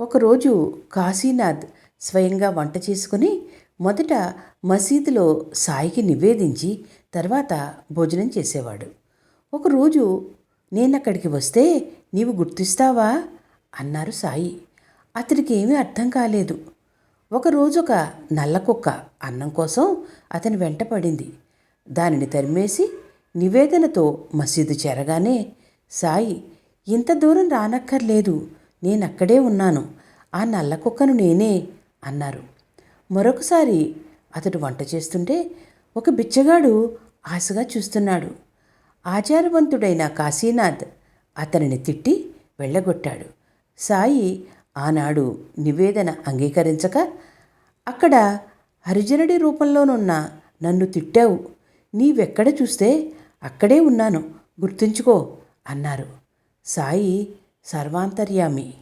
ఒకరోజు కాశీనాథ్ స్వయంగా వంట చేసుకుని మొదట మసీదులో సాయికి నివేదించి తర్వాత భోజనం చేసేవాడు. ఒకరోజు నేను అక్కడికి వస్తే నీవు గుర్తిస్తావా? అన్నారు సాయి. అతడికి ఏమీ అర్థం కాలేదు. ఒకరోజు ఒక నల్ల కుక్క అన్నం కోసం అతని వెంట పడింది. దానిని తరిమేసి నివేదనతో మసీదు చేరగానే సాయి ఇంత దూరం రానక్కర్లేదు. నేను అక్కడే ఉన్నాను. ఆ నల్ల కుక్కను నేనే అన్నారు. మరొకసారి అతడు వంట చేస్తుంటే ఒక బిచ్చగాడు ఆశగా చూస్తున్నాడు. ఆచారవంతుడైన కాశీనాథ్ అతనిని తిట్టి వెళ్ళగొట్టాడు. సాయి ఆనాడు నివేదన అంగీకరించక అక్కడ హరిజనుడి రూపంలోనున్న నన్ను తిట్టావు. నీవెక్కడ చూస్తే అక్కడే ఉన్నాను. గుర్తుంచుకో అన్నారు. సాయి సర్వాంతర్యామి.